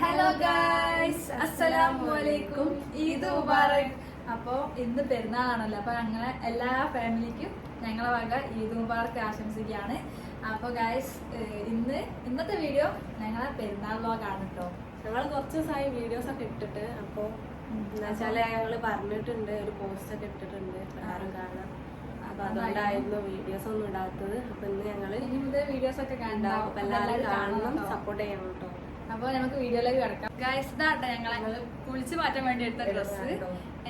Hello guys അസ്സലാമു അലൈക്കും ഈദ് മുബാറക്. അപ്പോ ഇന്ന് പെരുന്നാളാണല്ലോ. അപ്പൊ ഞങ്ങളെ എല്ലാ ഫാമിലിക്കും ഞങ്ങളെ വക ഈദ് മുബാറക് ആശംസിക്കുകയാണ്. അപ്പോൾ ഗായ്സ് ഇന്ന് ഇന്നത്തെ വീഡിയോ ഞങ്ങളെ പെരുന്നാൾ വ്ലോഗാണ് കേട്ടോ ഞങ്ങൾ കുറച്ച് ദിവസമായി വീഡിയോസ് ഒക്കെ ഇട്ടിട്ട് അപ്പൊ എന്നുവെച്ചാൽ ഞങ്ങൾ പറഞ്ഞിട്ടുണ്ട് ഒരു പോസ്റ്റ് ഒക്കെ ഇട്ടിട്ടുണ്ട് ആരും കാണാം അപ്പൊ അതുകൊണ്ടായിരുന്നു വീഡിയോസ് ഒന്നും ഇടാത്തത്. അപ്പൊ ഇന്ന് മുതൽ വീഡിയോസ് ഒക്കെ അപ്പൊ എല്ലാവരും കാണണം സപ്പോർട്ട് ചെയ്യണം കേട്ടോ അപ്പൊ നമുക്ക് വീഡിയോയിലേക്ക് കിടക്കാം. ഗൈസ് ഇതാട്ടെ ഞങ്ങൾ കുളിച്ച് മാറ്റാൻ വേണ്ടി എടുത്ത ഡ്രസ്സ്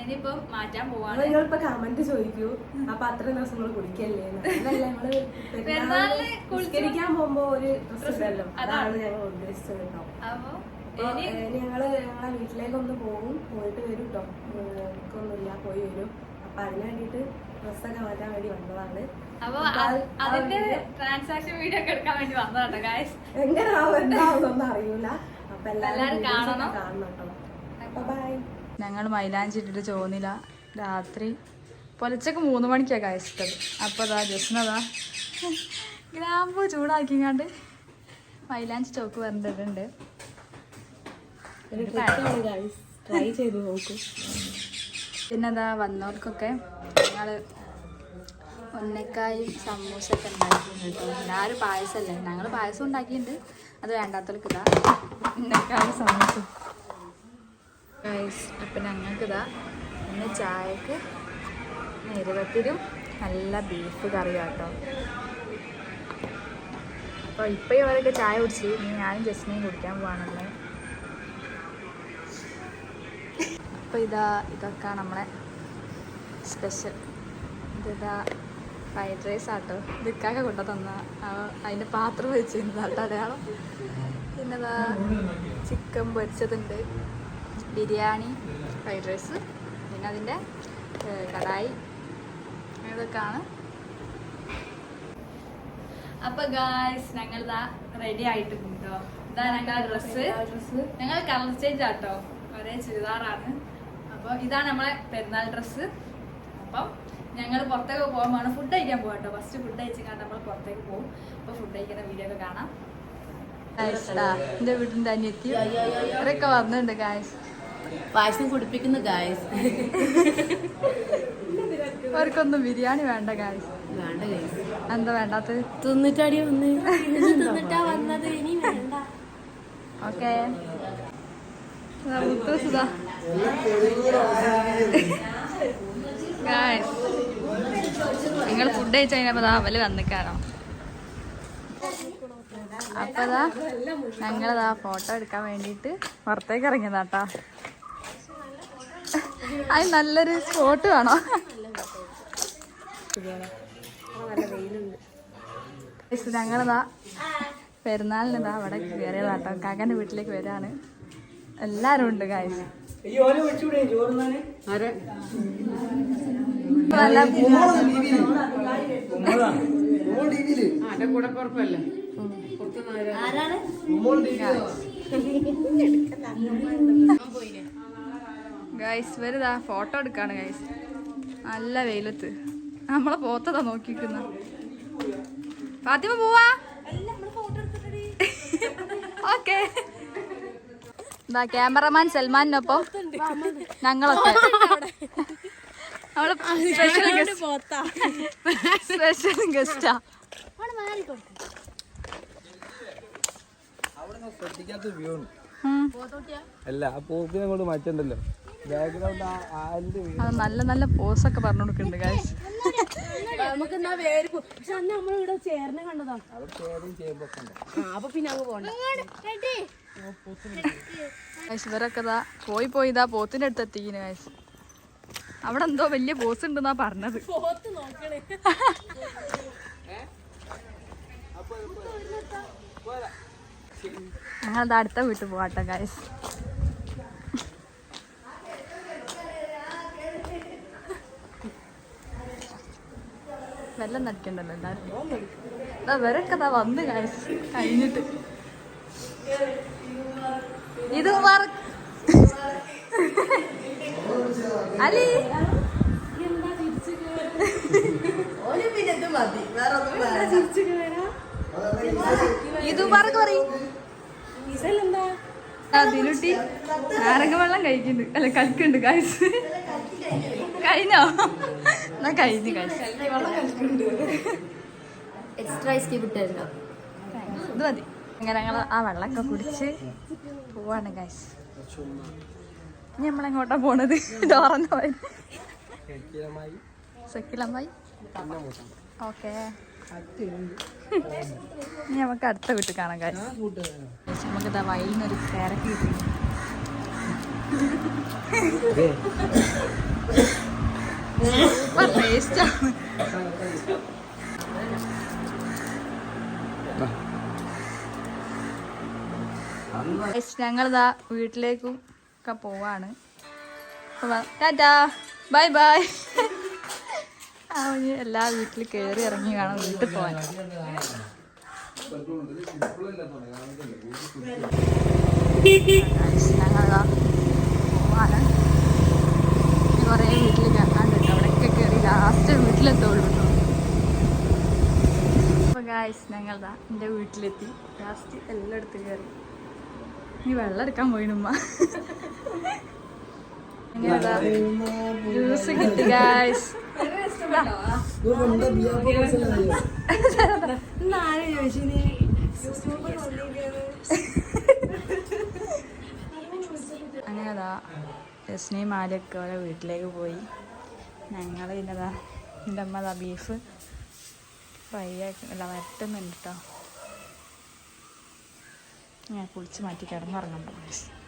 ഇനിയിപ്പോ മാറ്റാൻ പോവാണ്. നിങ്ങളിപ്പോ കമന്റ് ചോദിക്കൂ. അപ്പൊ അത്രയും ദിവസം നമ്മൾ ഞങ്ങൾ പെരുന്നാളിന് കുളിക്കാൻ പോകുമ്പോ ഒരു ഡ്രസ് അതാണ്. ഞങ്ങൾ ഉദ്ദേശിച്ചത് കേട്ടോ. അപ്പൊ ഞങ്ങൾ ഞങ്ങളെ വീട്ടിലേക്ക് ഒന്ന് പോകും പോയിട്ട് വരും കേട്ടോ ഒന്നുമില്ല പോയി വരും. അപ്പൊ അതിന് വേണ്ടിട്ട് ഡ്രസ്സൊക്കെ മാറ്റാൻ വേണ്ടി വന്നതാണ്. അപ്പൊ അപ്പൊ അത് അത് അതിന്റെ ട്രാൻസാക്ഷൻ വീഡിയോ ഒക്കെ എടുക്കാൻ വേണ്ടി വന്നതാട്ടോ ഗായ്സ് എങ്ങനെയാവും എന്താവുന്നൊന്നും അറിയൂല. അപ്പൊ എല്ലാവരും എല്ലാവരും കാണണം. കാണണം കേട്ടോ. ബൈ ഞങ്ങൾ മൈലാഞ്ചി ഇട്ടിട്ട് ചോന്നില്ല രാത്രി. പൊലച്ചൊക്കെ മൂന്ന് മണിക്കാണ് കഴിച്ചിട്ടത് അപ്പോൾ അതാ ജസ്നതാ ഗ്രാമ്പൂ ചൂടാക്കിങ്ങാണ്ട് മൈലാഞ്ചി ചോക്ക് വരണ്ടിട്ടുണ്ട് ട്രൈ ചെയ്ത് നോക്കൂ. പിന്നെ അതാ വന്നവർക്കൊക്കെ ഞങ്ങൾ ഉന്നക്കായും സമൂസൊക്കെ ഉണ്ടാക്കിയിട്ടുണ്ട് കേട്ടോ. എല്ലാവരും പായസമല്ലേ. ഞങ്ങൾ പായസം ഉണ്ടാക്കിയിട്ടുണ്ട്. അത് വേണ്ടാത്തവർക്ക് ഇതാ ഉന്നക്കായും സമൂസ അപ്പം ഞങ്ങൾക്ക് ഇതാ ഇന്ന് ചായക്ക് നിരവത്തിലും നല്ല ബീഫ് കറി കേട്ടോ അപ്പോൾ ഇപ്പോഴും ഇവരൊക്കെ ചായ കുടിച്ച് ഇനി ഞാനും ജസ്മിനെയും കുടിക്കാൻ പോവാണല്ലേ? അപ്പോൾ ഇതാ ഇതൊക്കെ നമ്മളെ സ്പെഷ്യൽ ഇതാ ഫ്രൈഡ് റൈസ് ആട്ടോ. ഇതൊക്കെ കൊണ്ടു തന്ന. അതിന്റെ പാത്രം വെച്ചിരുന്നത് ആട്ടോ അടയാളം. പിന്നെ ഇതാ ചിക്കൻ പൊരിച്ചതുണ്ട്. ബിരിയാണി ഫ്രൈഡ് റൈസ് പിന്നെ അതിന്റെ കടായി. ഇതൊക്കെയാണ്. അപ്പൊ ഗായ്സ് ഞങ്ങൾ ഇതാ റെഡി ആയിട്ടുണ്ടോ കേട്ടോ ഇതാ ഞങ്ങളുടെ ഡ്രസ്സ് ഞങ്ങൾ കളർ ചേഞ്ച് ആട്ടോ. ഒരേ ചുരിദാറാണ്. അപ്പോൾ ഇതാണ് നമ്മളെ പെരുന്നാൾ ഡ്രസ്സ് അപ്പം ഞങ്ങൾ പുറത്തേക്ക് പോകാൻ വേണം ഫുഡ് കഴിക്കാൻ പോകാം കേട്ടോ. ഫസ്റ്റ് ഫുഡ് കഴിച്ചിട്ട് നമ്മൾ പുറത്തേക്ക് പോകും. അപ്പോൾ ഫുഡ് കഴിക്കുന്ന വീഡിയോ ഒക്കെ കാണാം. എന്റെ വീടിന്റെ അനിയത്തി ഇവരൊക്കെ വന്നിട്ടുണ്ട് ഗായ്സ് പായസം കുടിപ്പിക്കുന്നു ഗായ്സ് അവർക്കൊന്നും ബിരിയാണി വേണ്ട ഗായ്സ് വേണ്ട എന്താ വേണ്ടാത്ത തിന്നിട്ടാടി വന്ന്? തിന്നിട്ടാ വന്നത് ഇനി വേണ്ട. ഓക്കെ നിങ്ങൾ ഫുഡ് കഴിച്ചു കഴിഞ്ഞപ്പോ ദാ അവൽ വന്നിക്കാണോ അപ്പൊ ദാ ഞങ്ങളതാ ഫോട്ടോ എടുക്കാൻ വേണ്ടിയിട്ട് പുറത്തേക്ക് ഇറങ്ങിയതാട്ടാ. അത് നല്ലൊരു സ്പോട്ട് വേണോ? ഞങ്ങളിതാ പെരുന്നാളിനിതാ അവിടെ കയറിയതാട്ടോ. കാക്കന്റെ വീട്ടിലേക്ക് വരാണ്. എല്ലാരും ഉണ്ട് കാര്യം ഗൈസ് വരുതാ ഫോട്ടോ എടുക്കാണ് ഗൈസ് നല്ല വെയിലത്ത്. നമ്മളെ പോത്തതാ നോക്കിക്കുന്ന ഫാത്തിമ പോവാ? ഓക്കെ എന്താ ക്യാമറമാൻ സൽമാനിനൊപ്പം ഞങ്ങളൊക്കെ. നമ്മൾ സ്പെഷ്യൽ സ്പെഷ്യൽ ഗസ്റ്റാ ശ്രദ്ധിക്കാത്ത വ്യൂ അല്ല ആ പോക്കിനെ കൊണ്ട് മാറ്റണ്ടല്ലോ. ബാക്ക്ഗ്രൗണ്ട് ആലിന്റെ അത് നല്ല നല്ല ഒക്കെ പറഞ്ഞു കൊടുക്കുന്നുണ്ട് നമുക്ക് എന്നാ പക്ഷെ അന്ന് നമ്മളിവിടെ ചേർന്ന് കണ്ടതാ. അപ്പൊ പിന്നെ അങ്ങ് പോണ്ട. ഇവരൊക്കെ ഇതാ പോയി പോയി ഇതാ പോത്തിന്റെ അടുത്ത് എത്തിക്കിന് ഗൈസ്. അവിടെ എന്തോ വലിയ പോസ് ഉണ്ടെന്നാ പറഞ്ഞത്. ഞങ്ങളത് അടുത്ത വീട്ടിൽ പോവാട്ടെ ഗൈസ്. വെള്ളം നടിക്കണ്ടല്ലോ എല്ലാവരും. ഇതാ ഇവരൊക്കെ ഇതാ വന്ന് ഗൈസ് കഴിഞ്ഞിട്ട്. ഇത് അലി? ഇത് പറയും. നാരങ്ങ വെള്ളം കഴിക്കുന്നു? അല്ല കളിക്കുന്നുണ്ട് കാഴ്ച കഴിഞ്ഞോ? എന്നാ കഴിഞ്ഞു കഴിച്ചു എക്സ്ട്രാ ഐസ് ക്യൂബ് ഇട്ടായിരുന്നോ ഇത് മതി. അങ്ങനെ ഞങ്ങൾ ആ വെള്ളമൊക്കെ കുടിച്ച് പോവാണ് ഗൈസ് ഇനി നമ്മളെങ്ങോട്ടാ പോണത്? ഡോറന്ന കൃത്യമായി സക്കിലമ്മായി ഓക്കെ. ഇനി നമുക്ക് അടുത്ത വീട്ടിൽ കാണാം ഗൈസ് നമുക്ക് ഇതാ വഴിയിൽ നിന്നൊരു ക്യാരറ്റ് കിട്ടി സൂപ്പർ ടേസ്റ്റാണ് ഞങ്ങളിതാ വീട്ടിലേക്കും ഒക്കെ പോവാണ് ടാറ്റാ ബൈ ബൈ. അവന് എല്ലാ വീട്ടിൽ കയറി ഇറങ്ങി കാണാം വീട്ടിൽ പോവാൻ. ഞങ്ങളിതാ പോവാണ്. കുറേ വീട്ടിൽ കയറാണ്ട് അവിടെയൊക്കെ കയറി ലാസ്റ്റ് വീട്ടിലെത്തുള്ളൂ അപ്പോൾ ഗായ്സ് ഞങ്ങളിതാ എന്റെ വീട്ടിലെത്തി. ലാസ്റ്റ് എല്ലായിടത്തും കയറി നീ വെള്ളം എടുക്കാൻ പോയിനുമ്മ ജ്യൂസ് കിട്ടി ഗായ്സ് അങ്ങനെതാ രസ്നയും മാലയൊക്കെ ഓരോ വീട്ടിലേക്ക് പോയി. ഞങ്ങൾ പിന്നെതാ എന്റെ അമ്മ ബീഫ് ഫ്രൈ ആക്കി അല്ല വരട്ടുന്നുണ്ട് കേട്ടോ ഞാൻ കുളിച്ച് മാറ്റി കിടന്നുറങ്ങാൻ പോകും